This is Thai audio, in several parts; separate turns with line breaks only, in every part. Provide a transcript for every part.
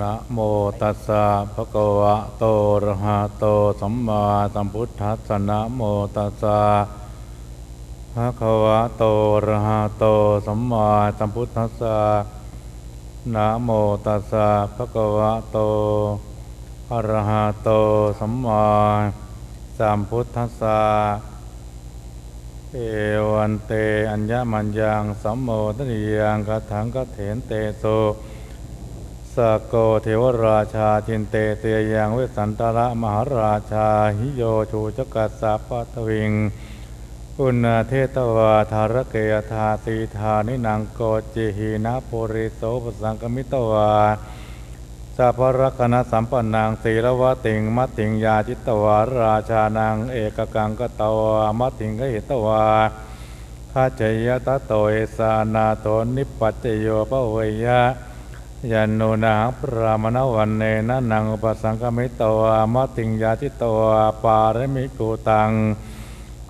นะโมตัสสะภะคะวะโตอะระหะโตสัมมาสัมพุทธัสสะนะโมตัสสะภะคะวะโตอะระหะโตสัมมาสัมพุทธัสสะนะโมตัสสะภะคะวะโตอะระหะโตสัมมาสัมพุทธัสสะเอวันเต อัญญมัญญังสัมโมทนิยังกถังกเถนเตโส สกโกเทวราชาจินเตเตยังเวสันตระมหาราชาหิโยชูจกัสสะปัทวิงอุณาเทตวาธารเกยธาสีธานินังโกจิหินาปุริโสปสังกมิตวาสัพพรคณะสัมปันนางศีลวติงมัติงยาจิตวาราชานางเอกกังกตวามัติงกหิตวาข้าจยตะโตเอสานาโตนิปัจจโยปเวยะ ยันโนนาพระมณวันเนนะนังอุปสังกมิตวามติงยาจิตตวาปารมิกุตัง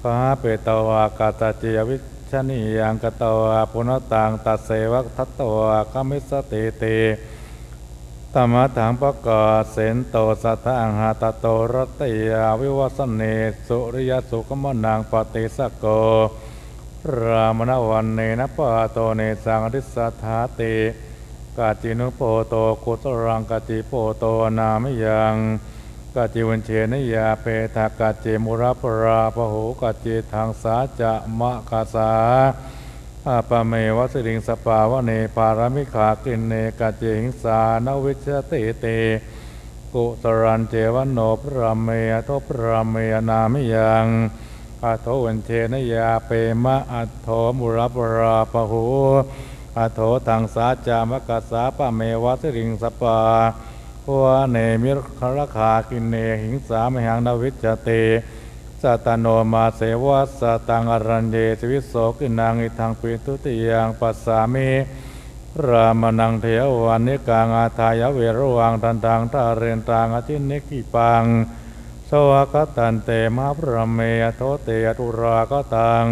ขาเปตวากาตจิยวิชนียังกตวาปุณตังตัสเสวะทัตตวากมิสติเตตมะถังปะกาเสนโตสัทธังหาตโตรตยาวิวัสเนสุริยสุขมนังปฏิสโกรามณวันเนนะปะโตเนสังริสธาติ กาจินุโปโตกุตรังกาจิโปโตนามยังกาจิวันเชนยาเปทากาจิมุระปราปะหูกาจิทางสาจะมะกาสาอาปะเมวะสิริงสปาวะเนปารามิขากินเนกาเจหิงสานวิชติเตกุสรันเจวันโนพระเมยโทพระเมยนามยังอาโทวันเชนยาเปมะอัตโทมุระปราปะหู อัตโทตังสาจามกัสสาปะเมวะสิริงสปาวะเนมิรครคากินเนหิงสามหังนวิจเตสัตโนมาเสวะสตังอรัญเยสวิโสกินังอิทังปิทุติยังปัสสามิรามนังเทวานิกางอาทายเวรวังทันตังทาเรนตังอจินิกิปังสวากตันเตมาพระเมโทเตตุรากตัง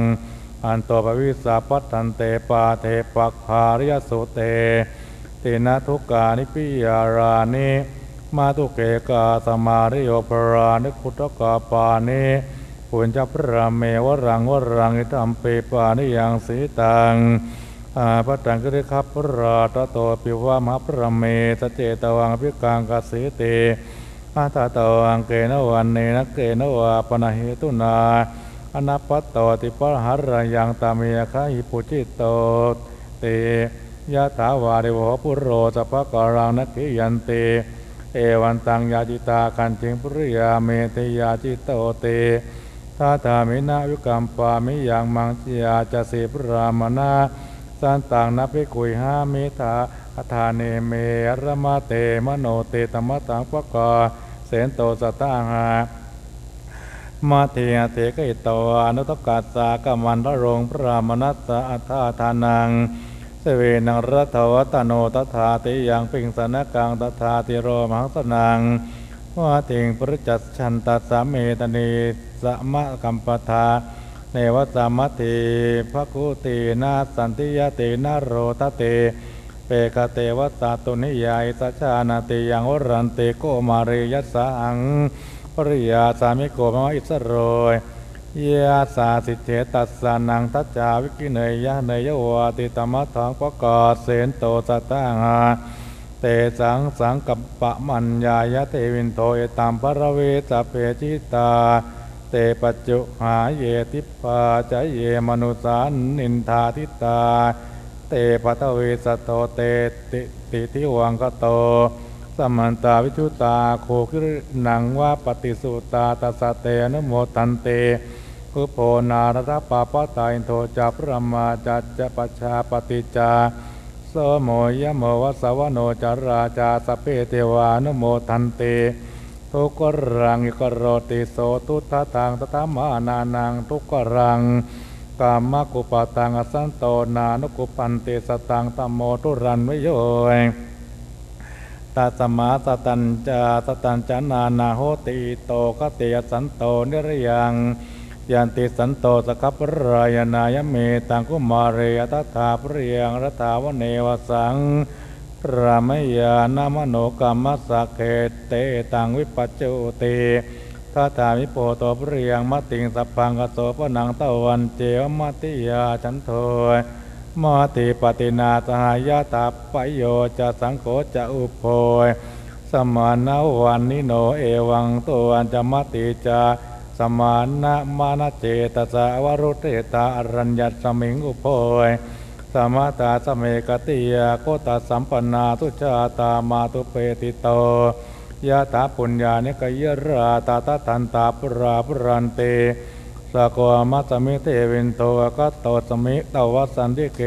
อันโตปวิสาปัตตันเตปาเทปักภาริยสุเตเตนะทุกานิปิยารานิมาตุเกกาสมาริโยปรานิพุทธกาปานิปุญจพระเมวรังวรังอิตัมเปปานิยังสีตังอาปตังกริคัพพราตโตปิวามหาพระเมตเจตวังพิกังกสีเตอาตาตวังเกนวันเนนเกนวาปนะเหตุนา อนัปตโตติปหารายังตามยคาหิปุจิตโตเตยะถาวาริโวปุโรสัพะกรังนักขิยันเต เอวันตังยาจิตาคันจิงปริยาเมตยาจิตโตเตทาธามินาวิกัมปามิยังมังจิยาจะสีพรามนาสันตังนับพิกุยหามิทาอัฏฐาเนเมรมาเตมโนเตตมะตังปะกาเสนโตสตตังหา มาเทียเทกอิตวานุตกัสสากมันระรงพระมนัสสะอัฏฐาทานังเสเวนังรัตวัตโนตถาติยังปิงสนกังตถาติโรมหังสนังว่าติงปริจัตชันตัสสะเมตนีสมะกัมปทาเนวสามัตถิภคุตินาสันติยตินาโรตเต เปกเตวัตตาตุนิยายสัจจานาติยังวรันติโกมาริยัสสัง ริยาสามิโกมะอิสโรยยาสาสิเจตัสสานังทัจจาวิกิเนยยะเนยวาติตมะทังปะกาเสนโตสตังหาเตสังสังกัปปะมัญญายะเตวินโทเอตัมปรเวสเปจิตา เตปัจจุหาเยติปาจเยมนุสานินทาทิตา เตปัทเวสโตเตติติทิวังกโต สมันตาวิชุตาโคคิรนังว่าปฏิสุตาตัสเตนุโมตันเตพุโพนารตปาปะตาอินโทจัปรมาจัจจปชาปฏิจาโสโมยะโมวัสวโนจาราจาสเพเทวานุโมทันเตทุกขรังอิกโรติโสตุทะตังตถามานานังทุกขรังกามกุปตังอสันโตนานุกุปันเตสตังตมโมทุรันไวโย ตัสมาสตัญจาสตัญจานานาโหติโตกเตยสันโตนิรยังยันติสันโตสคัปรายนายเมตังกุมาเรยตถาปริยังรัตาวเนวสังรามยานามโนกรรมสกเขเตตังวิปัจจุติทัตามิโปโตปริยังมติงสัพพังกโสปนังตะวันเจวมติยาฉันโท มติปฏินาสหายาตาปโยจะสังโฆจะอุปโภยสมานาวันนิโนเอวังตัวจะมติจาสมานะมานเจตสาวรุเตตาอรัญญสมิงอุโพยสมาตาสเมกติยาโกตสัมปนาทุจาตามาตุเปติโตยะตาปุญญาเนกยราตาตาทันตาปราปรันเต สะโกมัสมิเตวินโตกัตโตสมิตวัสันติเก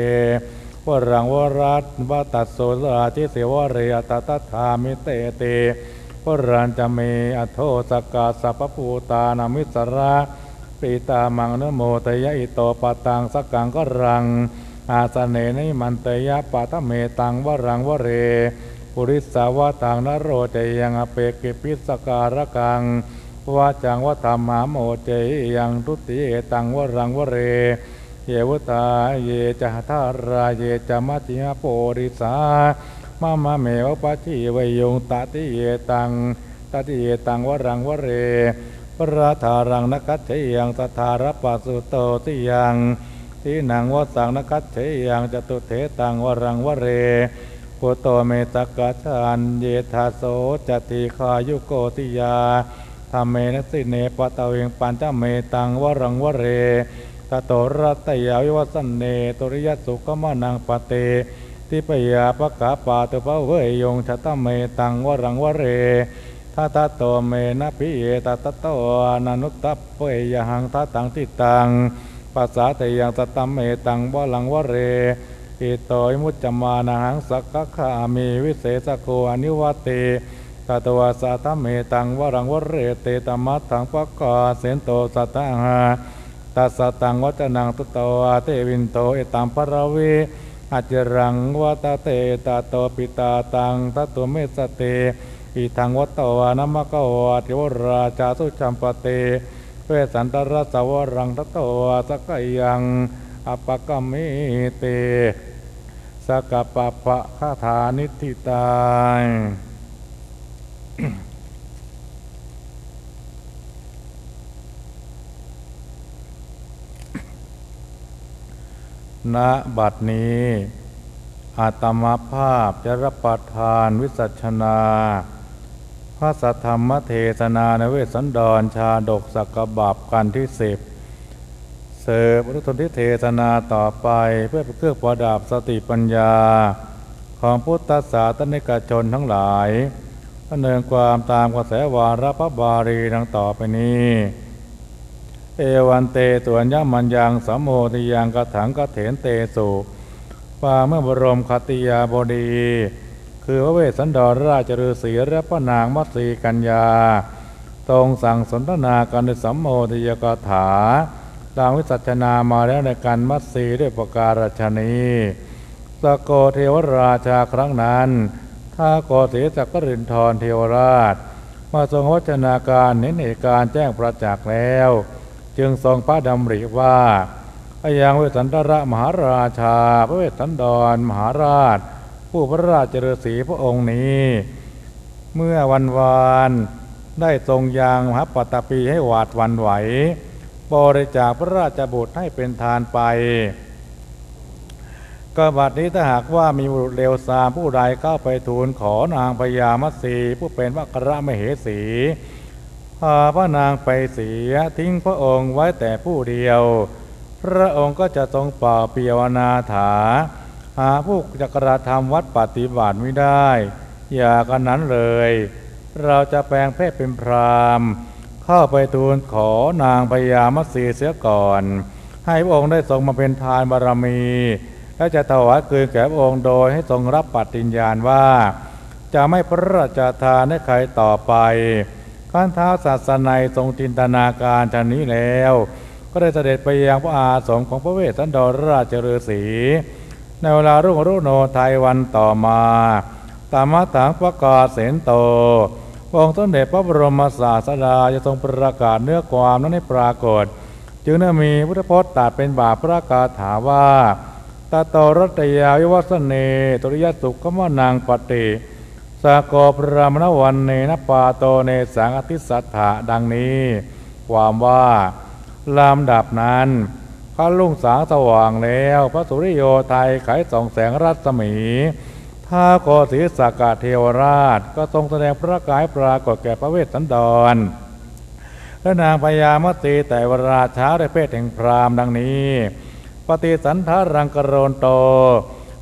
วรังวรัตวตัสโสราทิเสวเรยตตถามิเตเตวรันจะเมอโทสกาสัพปูตานามิสระปีตามังนโมตยะอิโตปตังสกกังก็รัง อาสเนนิมันตยะปะทะเมตังวรังวเร ปุริสาวะตังนโรเจยังอเปกิปิสการะกัง วาจังวะธรรมามโมเจยังทุติเอตังวรังวเร เยวตาเยจะทาราเยจะมัจจิมโปริสามามาเมวปะจิวยงตติเยตังตติเยตังวรังวเรปราธารังนกัจเจยังสทารปัสสุโตติยังที่นังวสังนกัจเจยังจตุเทตังวรังวเรปุโตเมตกะชานเยธาโสจติคายุโกติยา ธรรมเมนสิเนปะตะเวงปัญจเมตังวรังวเรตโตรัตยาวิวัสเนตุริยสุขมานังปเตทิปยาปะกาปาตุภเวยงชะตะเมตังวรังวเรทัตโตเมนะพิเยตตโตอนานุตตปเปยหังทัตังติตังปัสสาตยังสตมเมตังวลังวเรอิโตยมุจจมานังสักกะขามีวิเศษโกอนิวัติ ตตวาสาตเมตังวรังวเรเตตมัตถังปะกาเสนโตสัตตหาตัสสตังวัจนังตุตวาเตวินโตเอตัมประเวอจรังวัตเตตาโตปิตาตังตตุเมสเตอิทังวัตวานามะกวาติวราชาสุจัมปเตเวสันตรสาวรังตตวาสกยังอปกมมิเตสกปะปะคาถานิทิตาย ณบัดนี้ อาตมาภาพจะรับประทานวิสัชนา พระสัทธรรมเทศนาในเวสันดรชาดกสักกบับกันที่สิบเสพรุทนทิเทศนาต่อไปเพื่อเป็นเครื่องประดับสติปัญญา ของพุทธศาสนิกชนทั้งหลาย ดำเนินความตามกระแสวาระพระบารีดังต่อไปนี้ เอวันเตตวนยมันยังสัมโมติยังกระถังกระเถนเตสุปาเมื่อบรมคติยาบดี คือพระเวสสันดรราชฤาษีและพระนางมัตสีกัญญา ตรงสั่งสนทนากันในสัมโมติยกถาดังวิสัชนามาแล้วในการมัตสีด้วยประการฉนีสกโกเทวราชาครั้งนั้น ท้าโกเสจักรินทรเทวราช มาทรงวัจนาการเน้นเหตุการณ์แจ้งประจักษ์แล้ว จึงทรงพระดำริว่าอายังเวสันตระมหาราชา พระเวสสันดรมหาราช ผู้พระราชฤาษีพระองค์นี้ เมื่อวันวานได้ทรงยางมหาปตปีให้หวาดวันไหว บริจาคพระราชบุตรให้เป็นทานไป ก็บัดนี้ถ้าหากว่ามีบุรุษเลวทรามผู้ใดเข้าไปทูลขอนางพญามัสีผู้เป็นวัคระมเหสีพาพระนางไปเสียทิ้งพระองค์ไว้แต่ผู้เดียว พระองค์ก็จะทรงเป่าเปียวนาถา หาผู้จะกระทำวัดปฏิบัติไม่ได้ อย่ากันนั้นเลย เราจะแปลงเพศเป็นพรามเข้าไปทูลขอนางพญามัสีเสียก่อน ให้พระองค์ได้ทรงมาเป็นทานบารมี และจะถวายคืนแก่พระองค์โดยให้ทรงรับปฏิญญาณว่า จะไม่พระราชทานให้ใครต่อไปข้านเท้าศาสนัยทรงจินตนาการชนนี้แล้ว ก็ได้เสด็จไปยังพระอาสมของพระเวสสันดรราชฤาษีในเวลารุ่งรุ่โนไทยวันต่อมาตามมาถังประกาศเสนโตองค์สมเด็จพระบรมศาสดาจะทรงประกาศเนื้อความนั้นให้ปรากฏ จึงได้มีพุทธพจน์ตัดเป็นบาปประกาถาว่า ตโตรัตยาวิวัสเนตุริยสุขมนังปฏิสากพรามณวันเนนปาโตเนสังอธิสัทธะดังนี้ ความว่าลำดับนั้นพระลุ่งสางสว่างแล้ว พระสุริโยไทยไขส่องแสงรัศมีท้าโกศีสากาเทวราช ก็ทรงแสดงพระกายปรากฏแก่พระเวสสันดร และนางพญามตีแต่วลาเช้าได้เพศแห่งพรามดังนี้ ปฏิสันทารังกรโรนโต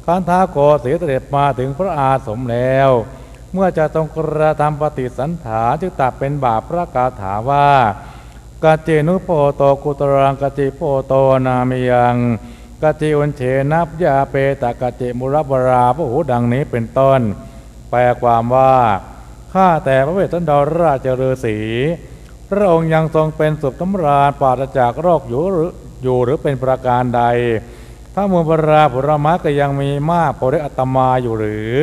คันท้าโกศีเสด็จมาถึงพระอาสมแล้ว เมื่อจะต้องกระทำปฏิสันฐาจึงตัดเป็นบาปพระกาถาว่ากาเจนุโปโตกุตรังกาจิโปโตนามิยังกาจิอุนเฉนับยาเปตากาจิมุรบราพระหูดังนี้เป็นต้น แปลความว่าข้าแต่พระเวสสันดรราชฤาษีพระองค์ยังทรงเป็นสุขตำราญปราศจากโรคอยู่หรือ อยู่หรือเป็นประการใด ถ้ามูลปราผุรมะก็ยังมีมากพอได้อัตมาอยู่หรือ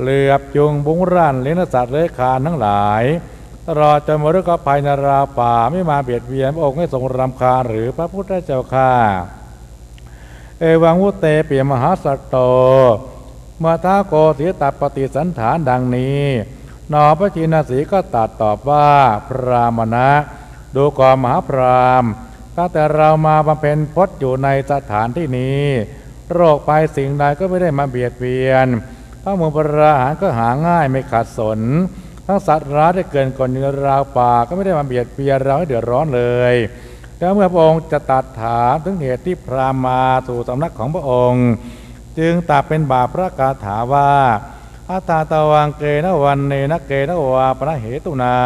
เหลือบยุงบุ้งร่านเลี้ยงสัตว์เลื้อยคานทั้งหลายตลอดจนมฤกภัยนราป่าไม่มาเบียดเบียนพระองค์ให้ทรงรำคาญหรือพระพุทธเจ้าข้าเอวังวุเตเปียมหาสัตโตเมื่อท้าโกศีตัดปฏิสันฐานดังนี้นอพระชินสีก็ตัดตอบว่าพรามณะ ดูก่อนมหาพราม ตั้งแต่เรามาบำเพ็ญพจน์อยู่ในสถานที่นี้ โรคไปสิ่งใดก็ไม่ได้มาเบียดเบียนพระมุปราหารก็หาง่ายไม่ขัดสน ทั้งสัตว์ร้ายได้เกินก่อนอยู่ในราวป่าก็ไม่ได้มาเบียดเบียนเราให้เดือดร้อนเลยแต่เมื่อพระองค์จะตัดถามถึงเหตุที่พราหมาสู่สำนักของพระองค์ จึงตัดเป็นบาปพระกาถาว่าอาตาตาวังเกนวันเนนะเกนวาปะเหตุนา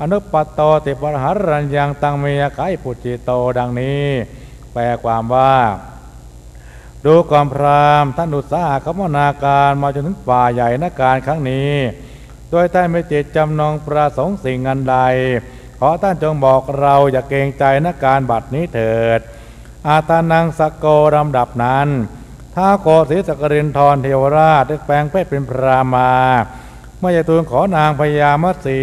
อนุปัตโตติปรหารัญยังตังเมียกายปุจิโตดังนี้ แปลความว่า ดูก่อนพรามท่านอุตสาหกรรมนาการมาจนถึงป่าใหญ่นาการครั้งนี้ โดยท่านไม่จิตจำนองประสงค์สิ่งอันใด ขอท่านจงบอกเราอย่าเกรงใจนาการบัดนี้เถิด อาตานังสกโกลำดับนั้นท้าโกศรีสกรินทรเทวราชได้แปลงเพศเป็นพรามา เมื่อจะทูลขอนางพญามัตสี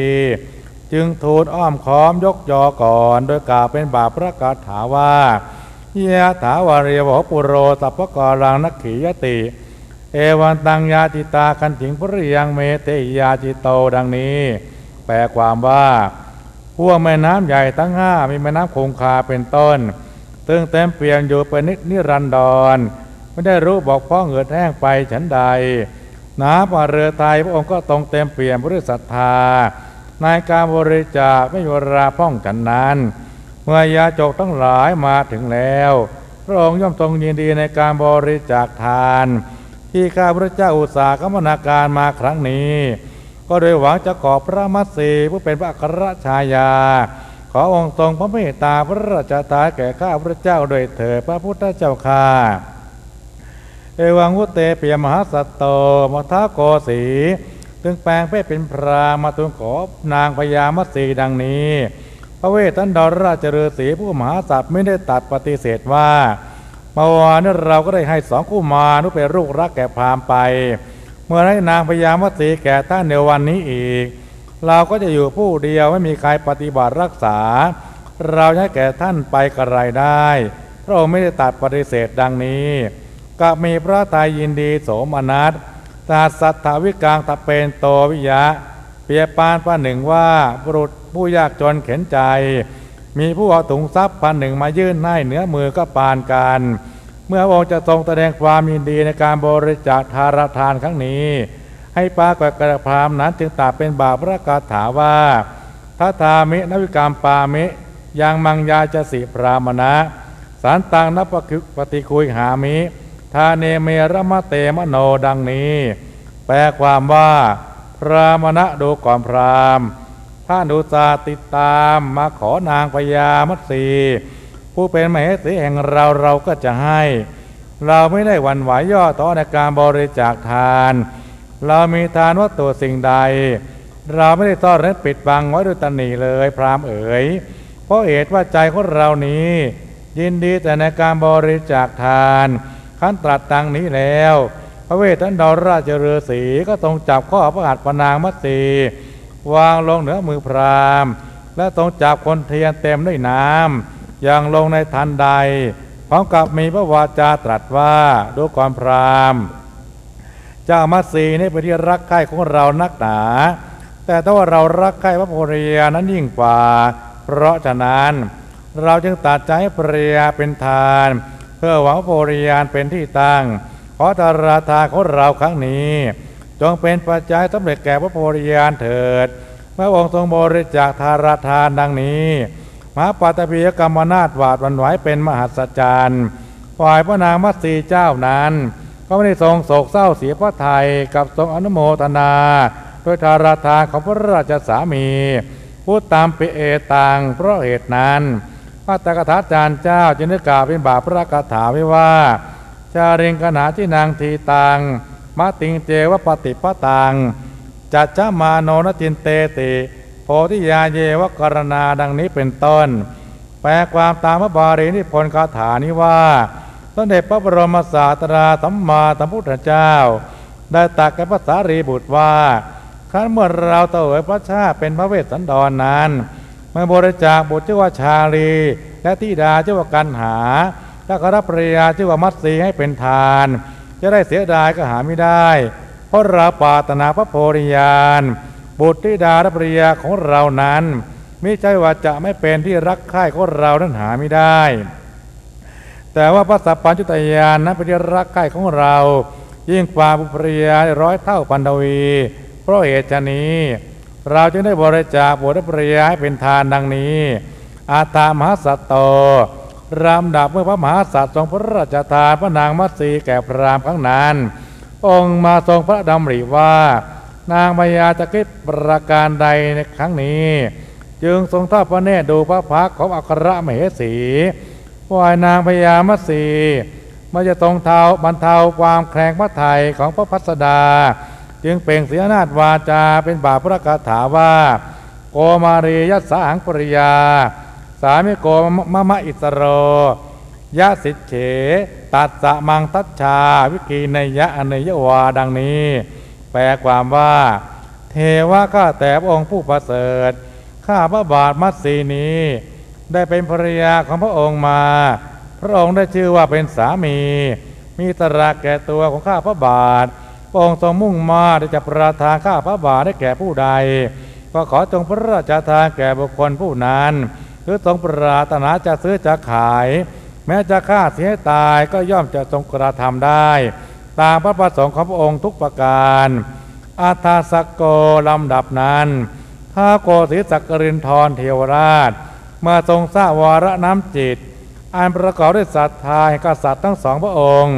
จึงทูลอ้อมค้อมยกยอก่อน โดยกล่าวเป็นบาปพระกาถาว่ายะถาวาเรียวหปุโรสัพกรังนักขียติ เอวันตังยาจิตาคันถิงพริยังเมเตยาจิโตดังนี้ แปลความว่าพวกแม่น้ำใหญ่ทั้งห้ามีแม่น้ำคงคาเป็นต้นตึงเต็มเปี่ยมอยู่เป็นนินรันดร ไม่ได้รู้บอกพ่อเหือดแห้งไปฉันใดน้ำป่าเรือไทยพระองค์ก็ตรงเต็มเปี่ยมด้วยศรัทธา ในการบริจาคไม่มีเวลาพ่องฉันนั้นเมื่อยาจกทั้งหลายมาถึงแล้ว พระองค์ย่อมทรงยินดีในการบริจาคทาน ที่ข้าพระเจ้าอุตสาหกรรมนาการมาครั้งนี้ ก็โดยหวังจะขอพระมัสสีผู้เป็นพระอัครชายา ขอองค์ทรงพระเมตตาพระราชทานแก่ข้าพระเจ้าโดยเถิดพระพุทธเจ้าข้าเอวังวุเตเปียมหาสัตโตมทาโกสี จึงแปลงเพศเป็นพรามาทูลขอนางพญามัตสีดังนี้ พระเวทตันดรราชฤาษีผู้มหาสัตว์ไม่ได้ตัดปฏิเสธว่าเมื่อวานนี้เราก็ได้ให้สองคู่มานุเป็นลูกรักแก่พรามไป เมื่อให้นางพญามัตสีแก่ท่านในวันนี้อีก เราก็จะอยู่ผู้เดียวไม่มีใครปฏิบัติรักษา เราจะให้แก่ท่านไปกระไรได้พระองค์ไม่ได้ตัดปฏิเสธดังนี้ก็มีพระทัยยินดีโสมนัส ตาสัทธวิกังตะเป็นโตวิยะ เปียปานป้าหนึ่งว่าบุรุษผู้ยากจนเข็นใจ มีผู้เอาถุงทรัพย์พันหนึ่งมายื่นให้เหนือมือก็ปานกัน เมื่อองค์จะทรงแสดงความยินดีในการบริจาคทารทานครั้งนี้ ให้ปากกระพรามนั้นจึงตัดเป็นบาปพระกาถาว่าทัทามินวิกรรมปามิยังมังยาจะสิพรามณะสารตังนปคิปฏิคุยหามิาเนเมระมะเตมโนดังนี้ แปลความว่า พรามณะดูก่อนพรามท่านอุตสาห์ติดตามมาขอนางพญามัตสีผู้เป็นมเหสีแห่งเราเราก็จะให้ เราไม่ได้หวั่นไหวย่อต่อในการบริจาคทาน เรามีทานวัตถุสิ่งใด เราไม่ได้ต้อนเร้นปิดบังไว้ด้วยตนหนีเลยพรามเอ๋ยเพราะเหตุว่าใจของเรานี้ ยินดีแต่ในการบริจาคทาน ขั้นตรัสดังนี้แล้ว พระเวทันดรราชฤาษีก็ทรงจับข้อพระหัตถ์ปนางมัตสีวางลงเหนือมือพราหมณ์และทรงจับคนเทียนเต็มด้วยน้ำอย่างลงในทันใด พร้อมกับมีพระวาจาตรัสว่าดูก่อนพราหมณ์เจ้ามัตสีนี่เป็นที่รักใคร่ของเรานักหนา แต่ถ้าว่าเรารักใคร่พระโพธิยานั้นยิ่งกว่า เพราะฉะนั้นเราจึงตัดใจให้ภรรยเป็นทาน เพื่อหวังโพธิญาณเป็นที่ตั้ง ขอตาราทาของเราครั้งนี้ จงเป็นปัจจัยสำเร็จแก่พระโพธิญาณเถิดพระองค์ทรงบริจาคทาราทานดังนี้มหาปัตตพียกรรมนาถหวาดวันไหวเป็นมหัศจรรย์ฝ่ายพระนางมัตสีเจ้านั้น ก็ไม่ได้ทรงโศกเศร้าเสียพระไทยกับทรงอนุโมทนาโดยทาราทานของพระราชสามีพูดตามเปเอตังเพราะเหตุนั้น พระตกถาจารย์เจ้าจึงได้กล่าวเป็นบาปพระคาถาไว้ว่า ชาเริงขณะที่นางทีตังมาติงเจวปฏิปตังจัจจมาโนนจินเตติโพธิยาเยวกรณาดังนี้เป็นต้น แปลความตามพระบาลีนิพนธ์คาถานี้ว่าสมเด็จพระบรมศาสดาสัมมาสัมพุทธเจ้า ได้ตรักแก่พระสารีบุตรว่าครั้นเมื่อเราเตวยพระชาเป็นพระเวสสันดรนนั้น มื่บริจาคบุตรชื่อว่าชาลี และธิดาชื่อว่ากันหาและกรับภรรยาชื่อว่ามัตสีให้เป็นทาน จะได้เสียดายก็หาไม่ได้ เพราะเราปารถนาพระโพธิญาณบุตรธิดาและภรรยาของเรานั้นไม่ใช่ว่าจะไม่เป็นที่รักใคร่ของเรานั้นหาไม่ได้ แต่ว่าพระสัพพัญญุตยานนั้นเป็นที่รักใคร่ของเรา ยิ่งกว่าบุตรภรรยาร้อยเท่าปันดวี เพราะเหตุนี้ เราจึงได้บริจาคบุตรและภรรยาให้เป็นทานดังนี้ อาตามหาสัตโตรำดับเมื่อพระมหากษัตริย์ทรงพระราชทานพระนางมัตสีแก่พระรามครั้งนั้น องค์มาทรงพระดำริว่า นางมายาจะคิดประการใดในครั้งนี้ จึงทรงทอดพระเนตรดูพระพักตร์ของอัครมเหสีว่านางพญามัตสีมาจะทรงเทาบรรเทาความแคลงพระไทยของพระพัสดา จึงเปล่งเสียนาฏวาจาเป็นบาปพระคาถาว่า โกมารียัสสาหังปริยา สามิโกมะมะอิสโรยะสิเฉ ตัดสะมังทัชชา วิกีนยะอเนยวาดังนี้ แปลความว่า เทวะข้าแต่พระองค์ผู้ประเสริฐ ข้าพระบาทมัตสีนี้ ได้เป็นภรรยาของพระองค์มา พระองค์ได้ชื่อว่าเป็นสามี มีตระแก่ตัวของข้าพระบาท พระองค์ทรงมุ่งมาที่จะประทานข้าพระบาทให้แก่ผู้ใด ก็ขอจงพระราชทานแก่บุคคลผู้นั้นหรือทรงปรารถนาจะซื้อจะขาย แม้จะฆ่าเสียตายก็ย่อมจะทรงกระทำได้ ตามพระประสงค์ของพระองค์ทุกประการ อาทาสกโกลำดับนั้นท้าโกศรีสักกรินทรเทวราช เมื่อทรงทราบวาระน้ำจิต อันประกอบด้วยศรัทธาแห่งกษัตริย์ทั้งสองพระองค์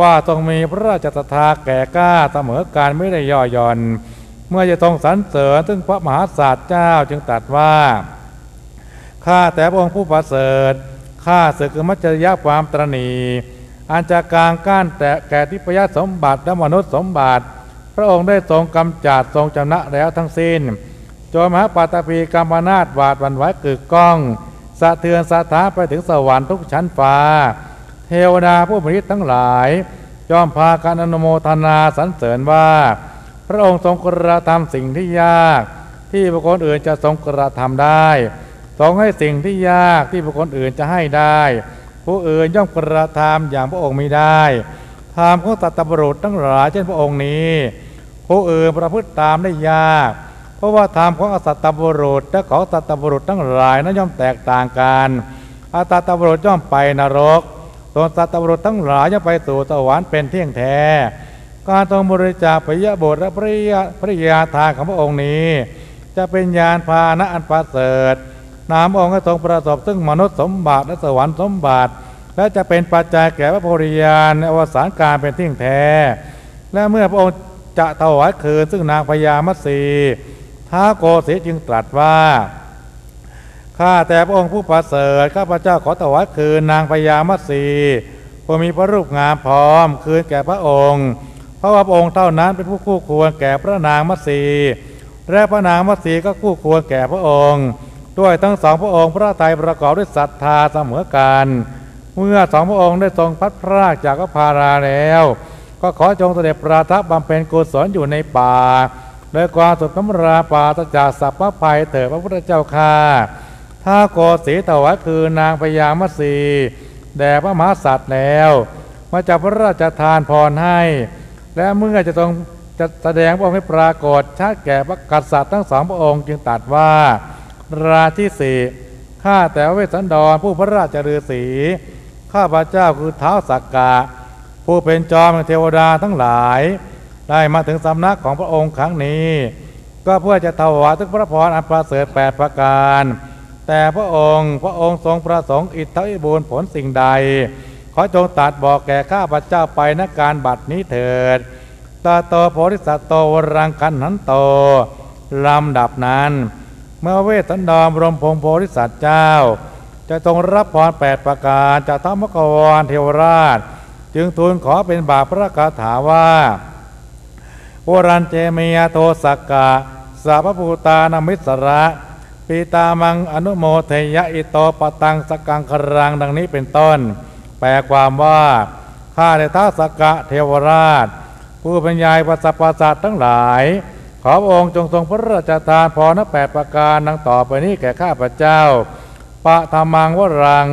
ว่าทรงมีพระราชศรัทธาแก่กล้าเสมอการไม่ได้ย่อหย่อน เมื่อจะทรงสรรเสริญซึ่งพระมหาศาสตร์เจ้าจึงตรัสว่าข้าแต่พระองค์ผู้ประเสริฐข้าศึกมัจจริยความตรณีอันจากกลางก้านแต่แก่ทิพยสมบัติและมนุษย์สมบัติ พระองค์ได้ทรงกำจัดทรงชนะแล้วทั้งสิ้นโจมหาปัตตภีกรรมนาถหวาดวันไหวกึกก้อง สะเทือนสะท้าไปถึงสวรรค์ทุกชั้นฟ้า เทวดาผู้มีฤทธิ์ทั้งหลายย่อมพาการอนุโมทนาสรรเสริญว่า พระองค์ทรงกระทำสิ่งที่ยาก ที่บุคคลอื่นจะทรงกระทำได้ทรงให้สิ่งที่ยากที่บุคคลอื่นจะให้ได้ ผู้อื่นย่อมกระทำอย่างพระองค์ไม่ได้ธรรมของสัตบุรุษทั้งหลายเช่นพระองค์นี้ ผู้อื่นประพฤติตามได้ยาก เพราะว่าธรรมของอสัตตบุรุษและของสัตตบุรุษทั้งหลายนั้นย่อมแตกต่างกันอสัตตบุรุษย่อมไปนรก ส่วนสัตตบุรุษทั้งหลายย่อมไปสู่สวรรค์เป็นเที่ยงแท้ การทรงบริจาคปิยบทและปริยปริยาทานของพระองค์นี้ จะเป็นยานพาหนะอันประเสริฐนามองค์ทรงประสบซึ่งมนุษย์สมบัติและสวรรค์สมบัติ และจะเป็นปัจจัยแก่พระโพธิญาณในอวสานการเป็นที่ยงแท้ และเมื่อพระองค์จะถวายคืนซึ่งนางพญามัตสีท้าโกศรีจึงตรัสว่า ข้าแต่พระองค์ผู้ประเสริฐข้าพระเจ้าขอถวายคืนนางพญามัตสีผู้มีพระรูปงามพร้อมคืนแก่พระองค์ เพราะว่าพระองค์เท่านั้นเป็นผู้คู่ควรแก่พระนางมัตสีและพระนางมัตสีก็คู่ควรแก่พระองค์ ด้วยทั้งสองพระองค์พระทัยประกอบด้วยศรัทธาเสมอกันเมื่อสองพระองค์ได้ทรงพัดพรากจากพระพาราแล้ว ก็ขอจงเสด็จประทับบำเพ็ญกุศลอยู่ในป่าโดยความสุขคำราปราศจากสัพพภัยเถิดพระพุทธเจ้าข้า ถ้าโกศีถวายคือนางพญามัสีแด่พระมหากษัตริย์แล้ว มาจากพระราชทานพรให้ และเมื่อจะต้องจะแสดงพระองค์ให้ปรากฏชัดแก่พระกษัตริย์ทั้งสองพระองค์จึงตรัสว่า ราที่สี่ข้าแต่เวสสันดรผู้พระราชฤาษีข้าพระเจ้าคือเท้าสักกะ ผู้เป็นจอมเทวดาทั้งหลาย ได้มาถึงสำนักของพระองค์ครั้งนี้ ก็เพื่อจะถวายทุกพระพรอันประเสริฐแปดประการ แต่พระองค์พระองค์ทรงประสงค์อิทธิบูรณผลสิ่งใด ขอจงตรัดบอกแก่ข้าพระเจ้าไปณการบัดนี้เถิดตาโตโพธิสัตว์โตวรังคันหันโตลำดับนั้น เมื่อเวสสันดรบรมพงโพธิสัตว์เจ้า จะทรงรับพรแปดประการจากท้ามกวานเทวราช จึงทูลขอเป็นบาปพระคาถาว่าโอรันเจเมียโทสักกะสัพพูตานามิสระ ปีตามังอนุโมเทยะอิโตปตังสกังครังดังนี้เป็นต้น แปลความว่าข้าแต่ท้าสกกะเทวราช ผู้บรรยายปัสสปาสัตว์ทั้งหลาย ขอพระองค์จงทรงพระราชทานพรนแปดประการดังต่อไปนี้แก่ข้าพเจ้าปะธรรมังวรัง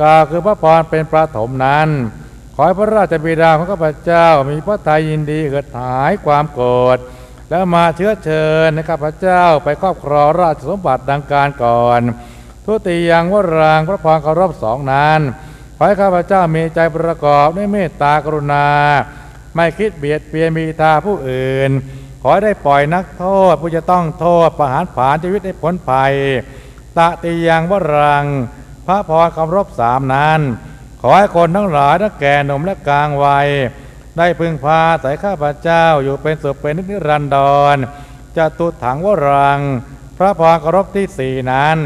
ก่าคือพระพรเป็นประถมนั้น ขอให้พระราชบิดาของข้าพเจ้ามีพระทัยยินดีเกิดหายความโกรธ แล้วมาเชื้อเชิญให้ข้าพระเจ้าไปครอบครองราชสมบัติดังการก่อน ทุติยังวรางพระพรเคารพสองนั้นขอให้ข้าพเจ้ามีใจประกอบด้วยเมตตากรุณา ไม่คิดเบียดเบียนมีทาผู้อื่น ขอให้ได้ปล่อยนักโทษผู้จะต้องโทษประหารผาญชีวิตให้พ้นภัยตติยังวรัง พระพรคำรบสามนั้น ขอให้คนทั้งหลายทั้งแก่หนุ่มและกลางวัย ได้พึงพาสายข้าพเจ้าอยู่เป็นสุขเป็นนิรันดรจะตุถังวรัง พระพรเคารพที่สี่นั้น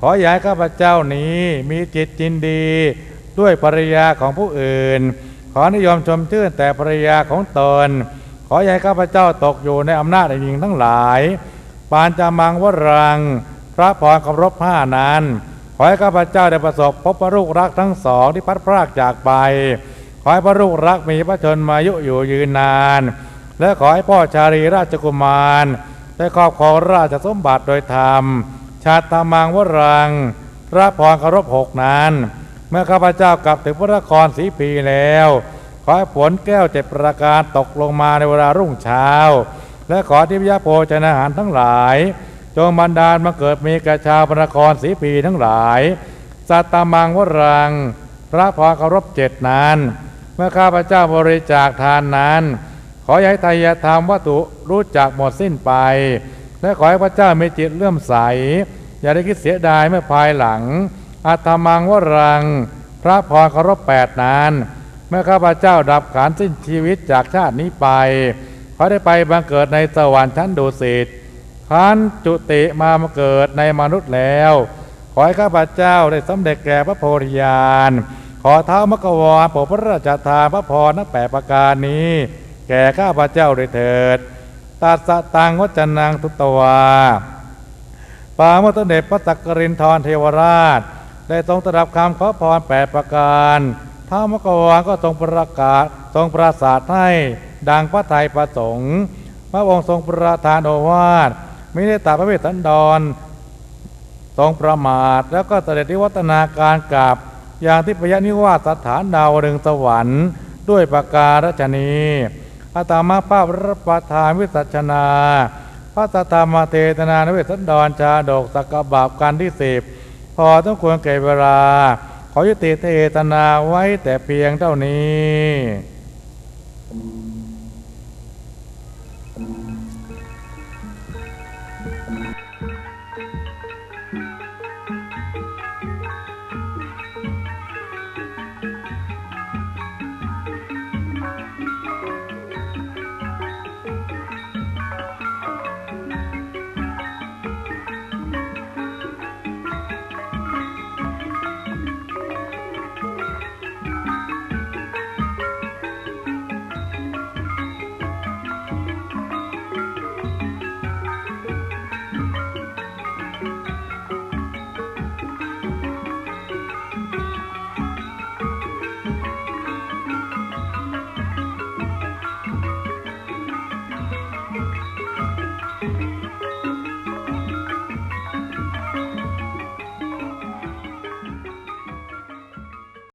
ขอย่าให้ข้าพเจ้านี้มีจิตจินดี ด้วยภรรยาของผู้อื่น ขอนิยมชมชื่นแต่ภรรยาของตน ขอย่าให้ข้าพเจ้าตกอยู่ในอำนาจแห่งหญิงทั้งหลาย ปานจามังวรัง พระพรเคารพห้านั้น ขอให้ข้าพเจ้าได้ประสบพบพระลูกรักทั้งสองที่พัดพรากจากไป ขอให้พระลูกรักมีพระชนมายุอยู่ยืนนาน และขอให้พ่อชาลีราชกุมารได้ครอบครองราชสมบัติโดยธรรม ชาติธรรมังวรัง พระพรเคารพหกนั้น เมื่อข้าพเจ้ากลับถึงพระนครศรีปีแล้ว ขอให้ผลแก้วเจ็ดประการตกลงมาในเวลารุ่งเช้า และขอทิพยโภชนาหารทั้งหลาย จงบันดาลมาเกิดมีกระชาวพระนครศรีปีทั้งหลาย สัตตมังวรัง พระพรเคารพเจ็ดนั้น มื่อข้าพเจ้าบริจาคทานนั้น ขอให้ทายธรรมวัตถุรู้จักหมดสิ้นไป และขอให้พระเจ้ามีจิตเลื่อมใส อย่าได้คิดเสียดายเมื่อภายหลังอัตมังวรัง พระพรเคารพแปดนั้นเมื่อข้าพเจ้าดับขันสิ้นชีวิตจากชาตินี้ไปขอได้ไปบังเกิดในสวรรค์ชั้นดุสิตขันจุติมามาเกิดในมนุษย์แล้ว ขอให้ข้าพเจ้าได้สำเร็จแก่พระโพธิญาณ ขอเท้ามกวาโปรดพระราชทานพระพรทั้งแปดประการนี้ แก่ข้าพเจ้าด้เถิดตัสสะตังวัจนังทุตวาปามตเด็จพระสักกรินทรเทวราช ได้ทรงตรัสคำขอพรแปดประการท้ามกวาก็ทรงประกาศทรงประสาทให้ดังพระไทยประสงค์ พระองค์ทรงประทานโอวาทมิได้ตัดพระเวสสันดร ทรงประมาทแล้วก็เสด็จนิวัฒนาการกลับ อย่างที่พยนิวาสสถานดาวดึงสวรรค์ ด้วยประการฉนีอาตมาภาพรัประทานวิสัชนาพระสธรรมเทศนานเวสสันดรชาดกสักกบาบการที่สิบพอต้องควรเก่เวลา ขอยุติเทศนาไว้แต่เพียงเท่านี้